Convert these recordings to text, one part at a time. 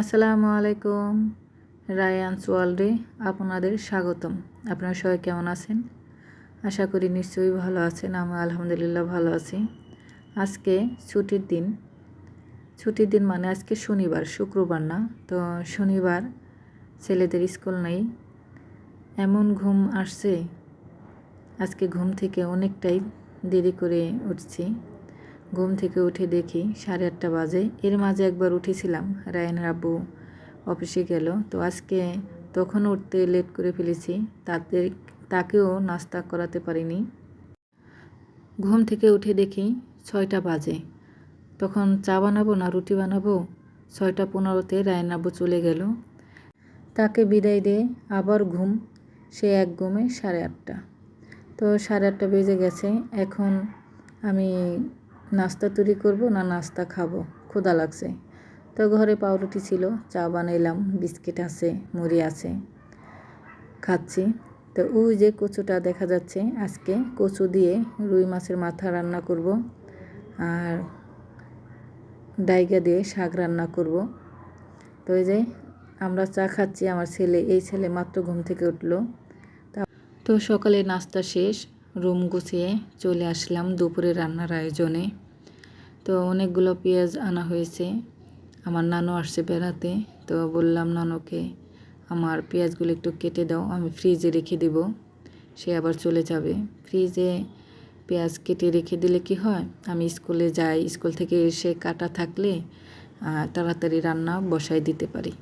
আসসালামু আলাইকুম রায়ান্স ওয়ার্ল্ডে আপনাদের স্বাগতম। আপনারা সবাই কেমন আছেন? আশা করি নিশ্চয়ই ভালো আছেন, আমি আলহামদুলিল্লাহ ভালো আছি। আজকে ছুটির দিন। ছুটির দিন মানে আজকে শনিবার, শুক্রবার না? তো শনিবার ছেলেদের স্কুল নেই। এমন ঘুম আসছে, আজকে ঘুম থেকে অনেকটাই দেরি করে উঠছি। ঘুম থেকে উঠে দেখি সাড়ে আটটা বাজে। এর মাঝে একবার উঠেছিলাম রায়নের আব্বু অফিসে গেল। তো আজকে তখন উঠতে লেট করে ফেলেছি, তাদের, তাকেও নাস্তা করাতে পারিনি। ঘুম থেকে উঠে দেখি ছয়টা বাজে। তখন চা বানাবো না রুটি বানাবো? ছয়টা পনেরোতে রায়ন আব্বু চলে গেল। তাকে বিদায় দিয়ে আবার ঘুম, সে এক ঘুমে সাড়ে আটটা। তো সাড়ে আটটা বেজে গেছে, এখন আমি নাস্তা তৈরি করব না নাস্তা খাব? ক্ষুধা লাগছে। তো ঘরে পাউরুটি ছিল, চা বানাইলাম, বিস্কিট আছে, মুড়ি আছে। খাচ্ছি। তো ওই যে কচুটা দেখা যাচ্ছে, আজকে কচু দিয়ে রুই মাছের মাথা রান্না করব আর ডাইগা দিয়ে শাক রান্না করব। তো এই যে আমরা চা খাচ্ছি, আমার ছেলে, এই ছেলে মাত্র ঘুম থেকে উঠল। তো সকালে নাস্তা শেষ রুম গুছিয়ে চলে আসলাম দুপুরে রান্নার আয়োজনে। তো অনেকগুলো পেঁয়াজ আনা হয়েছে। আমার নানু আসছে বেড়াতে। তো বললাম, নানুকে, আমার পেঁয়াজগুলো একটু কেটে দাও, আমি ফ্রিজে রেখে দেব। সে আবার চলে যাবে। ফ্রিজে পেঁয়াজ কেটে রেখে দিলে কি হয়? আমি স্কুলে যাই, স্কুল থেকে এসে কাটা থাকলে তাড়াতাড়ি রান্না বসাই দিতে পারি।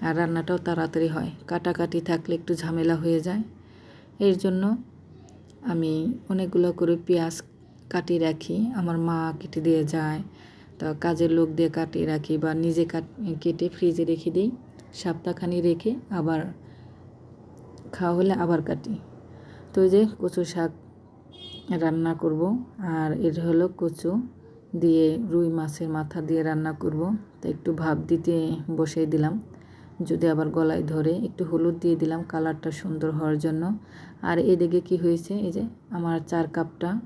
আর রান্নাটাও তাড়াতাড়ি হয়। কাটাকাটি থাকলে একটু ঝামেলা হয়ে যায়। এর জন্য আমি অনেকগুলো করে পেঁয়াজ কাটিয়ে রাখি, আমার মা কেটে দিয়ে যায়। তো কাজের লোক দিয়ে কাটিয়ে রাখি বা নিজে কাট কেটে ফ্রিজে রেখে দিই, সপ্তাহখানি রেখে আবার খাওয়া হলে আবার কাটি। তো যে কচু শাক রান্না করব, আর এটা হলো কচু দিয়ে রুই মাছের মাথা দিয়ে রান্না করব। তো একটু ভাব দিতে বসিয়ে দিলাম। যদি আবার গলায় ধরে একটু হলুদ দিয়ে দিলাম কালারটা সুন্দর হওয়ার জন্য। আর এদিকে কি হয়েছে? এই যে আমার চার কাপটা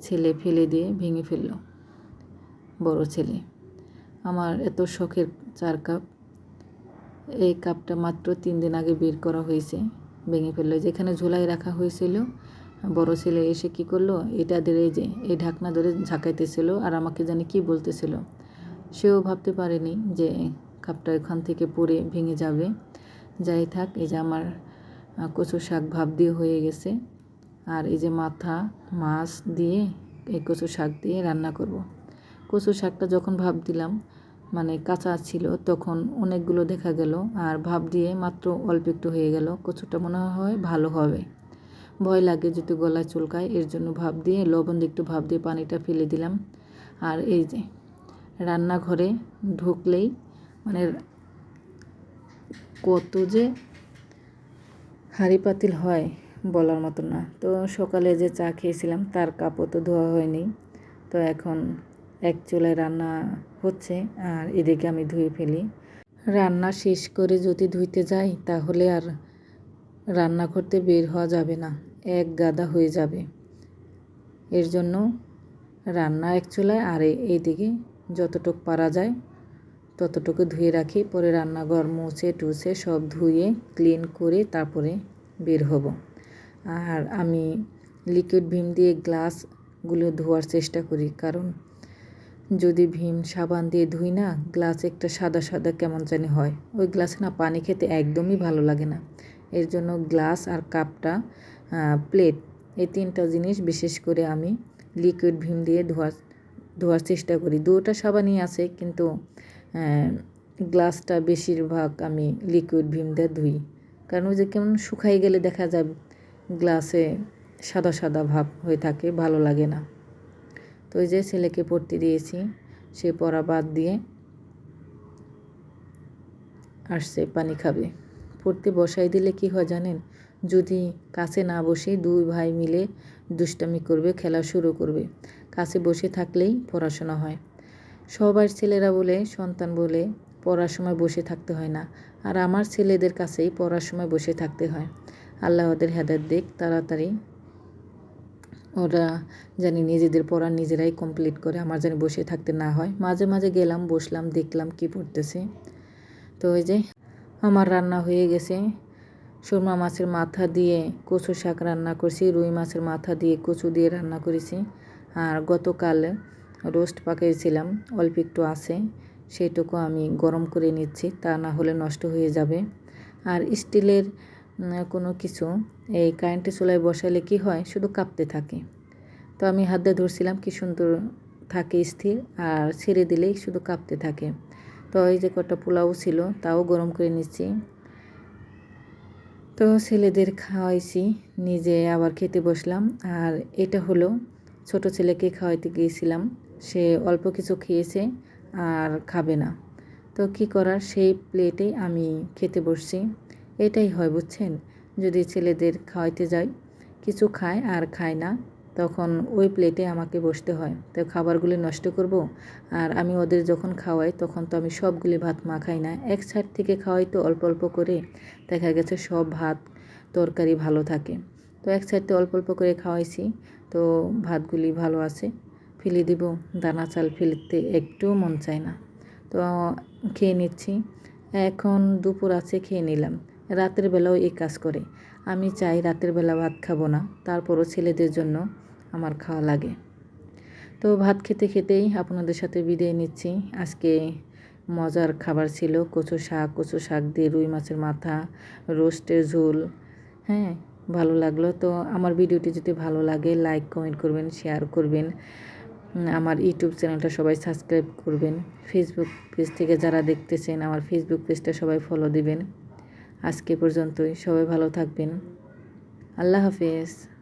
ছেলে ফেলে দিয়ে ভেঙে ফেলল। বড় ছেলে। আমার এত শখের চার কাপ। এই কাপটা মাত্র তিন দিন আগে বের করা হয়েছে, ভেঙে ফেলল। যেখানে ঝোলাই রাখা হয়েছিল, বড় ছেলে এসে কি করল? এটা ধরে যে এই ঢাকনা ধরে ঝাঁকাইতেছিল আর আমাকে জানি কি বলতেছিল। সেও ভাবতে পারেনি যে কাপটা এখান থেকে পড়ে ভেঙে যাবে। যাই থাক, এই যে আমার কচু শাক ভাব দিয়ে হয়ে গেছে। আর এই যে মাথা, মাছ দিয়ে এই কচু শাক দিয়ে রান্না করব। কচু শাকটা যখন ভাব দিলাম মানে কাঁচা ছিল, তখন অনেকগুলো দেখা গেল। আর ভাব দিয়ে মাত্র অল্প একটু হয়ে গেল। কচুটা মনে হয় ভালো হবে। ভয় লাগে যদি গলায় চুলকায়, এর জন্য ভাব দিয়ে, লবণ একটু ভাব দিয়ে পানিটা ফেলে দিলাম। আর এই যে রান্নাঘরে ঢুকলেই মানে কত যে হাঁড়ি পাতিল হয় বলার মতো না। তো সকালে যে চা খেয়েছিলাম, তার কাপও তো ধোয়া হয়নি। তো এখন এক চুলায় রান্না হচ্ছে আর এদিকে আমি ধুয়ে ফেলি। রান্না শেষ করে যদি ধুইতে যাই, তাহলে আর রান্না করতে বের হওয়া যাবে না। এক গাদা হয়ে যাবে। এর জন্য রান্না এক চুলায় আর এইদিকে যতটুক পারা যায় ততটুকু ধুয়ে রাখি, পরে রান্নাঘর মুছে, টুছে সব ধুয়ে ক্লিন করে তারপরে বের হব। আর আমি লিকুইড ভিম দিয়ে গ্লাসগুলো ধোয়ার চেষ্টা করি, কারণ যদি ভীম সাবান দিয়ে ধুই না গ্লাস একটা সাদা সাদা কেমন জানি হয়। ওই গ্লাসে না পানি খেতে একদমই ভালো লাগে না। এর জন্য গ্লাস আর কাপটা প্লেট এই তিনটা জিনিস বিশেষ করে আমি লিকুইড ভীম দিয়ে ধোয়ার ধোয়ার চেষ্টা করি। দুটা সাবানই আছে, কিন্তু গ্লাসটা বেশিরভাগ আমি লিকুইড ভিম দিয়ে ধুই। কারণ ওই যে কেমন শুকাই গেলে দেখা যায় গ্লাসে সাদা সাদা ভাব হয়ে থাকে, ভালো লাগে না। তো ওই যে ছেলেকে পড়তে দিয়েছি, সে পড়া বাদ দিয়ে আসছে, পানি খাবে। পড়তে বসাই দিলে কি হয় জানেন? যদি কাছে না বসে দুই ভাই মিলে দুষ্টামি করবে, খেলা শুরু করবে। কাছে বসে থাকলেই পড়াশোনা হয়। সবার ছেলেরা বলে, সন্তান বলে পড়ার সময় বসে থাকতে হয় না। আর আমার ছেলেদের কাছেই পড়ার সময় বসে থাকতে হয়। আল্লাহ ওদের হেদার দিক, তাড়াতাড়ি ওরা জানি নিজেদের পড়া নিজেরাই কমপ্লিট করে, আমার জানি বসে থাকতে না হয়। মাঝে মাঝে গেলাম, বসলাম, দেখলাম কি পড়তেছে। তো ওই যে আমার রান্না হয়ে গেছে। সুরমা মাছের মাথা দিয়ে কচু শাক রান্না করছি, রুই মাছের মাথা দিয়ে কচু দিয়ে রান্না করেছি। আর গতকাল রোস্ট পাকিয়েছিলাম অল্প একটু আছে সেটুকু আমি গরম করে নিচ্ছি, তা না হলে নষ্ট হয়ে যাবে। আর স্টিলের কোনো কিছু, এই কারেন্টের চুলায় বসালে কি হয়, শুধু কাঁপতে থাকে। তো আমি হাত দিয়ে ধরছিলাম, কি সুন্দর থাকে স্থির, আর ছেড়ে দিলেই শুধু কাঁপতে থাকে। তো এই যে কটা পোলাও ছিল, তাও গরম করে নিচ্ছি। তো ছেলেদের খাওয়াইছি, নিজে আবার খেতে বসলাম, আর এটা হলো ছোট ছেলেকে খাওয়াইতে গিয়েছিলাম। সে অল্প কিছু খেয়েছে আর খাবে না। তো কি করার? সেই প্লেটেই আমি খেতে বসছি। এটাই হয়, বুঝছেন? যদি ছেলেদের খাওয়াইতে যাই, কিছু খায় আর খায় না, তখন ওই প্লেটে আমাকে বসতে হয়। তো খাবারগুলি নষ্ট করব? আর আমি ওদের যখন খাওয়াই, তখন তো আমি সবগুলি ভাত মাখাই না। এক সাইড থেকে খাওয়াই তো অল্প অল্প করে। দেখা গেছে সব ভাত তরকারি ভালো থাকে। তো এক সাইডে অল্প অল্প করে খাওয়াইছি। তো ভাতগুলি ভালো আছে। ফেলে দিব, দানা চাল ফেলতে একটুও মন চায় না। তো খেয়ে নিচ্ছি। এখন দুপুর আছে, খেয়ে নিলাম। রাতের বেলাও এই কাজ করে। আমি চাই রাতের বেলা ভাত খাব না, তারপরও ছেলেদের জন্য আমার খাওয়া লাগে। তো ভাত খেতে খেতেই আপনাদের সাথে বিদায় নিচ্ছি। আজকে মজার খাবার ছিল কচু শাক। কচু শাক দিয়ে রুই মাছের মাথা, রোস্টের ঝোল হ্যাঁ ভালো লাগল। তো আমার ভিডিওটি যদি ভালো লাগে লাইক কমেন্ট করবেন শেয়ার করবেন। আমার ইউটিউব চ্যানেলটা সবাই সাবস্ক্রাইব করবেন। ফেসবুক পেজ থেকে যারা দেখতেছেন, আমার ফেসবুক পেজটা সবাই ফলো দিবেন। আজকে পর্যন্তই, সবাই ভালো থাকবেন। আল্লাহ হাফেজ।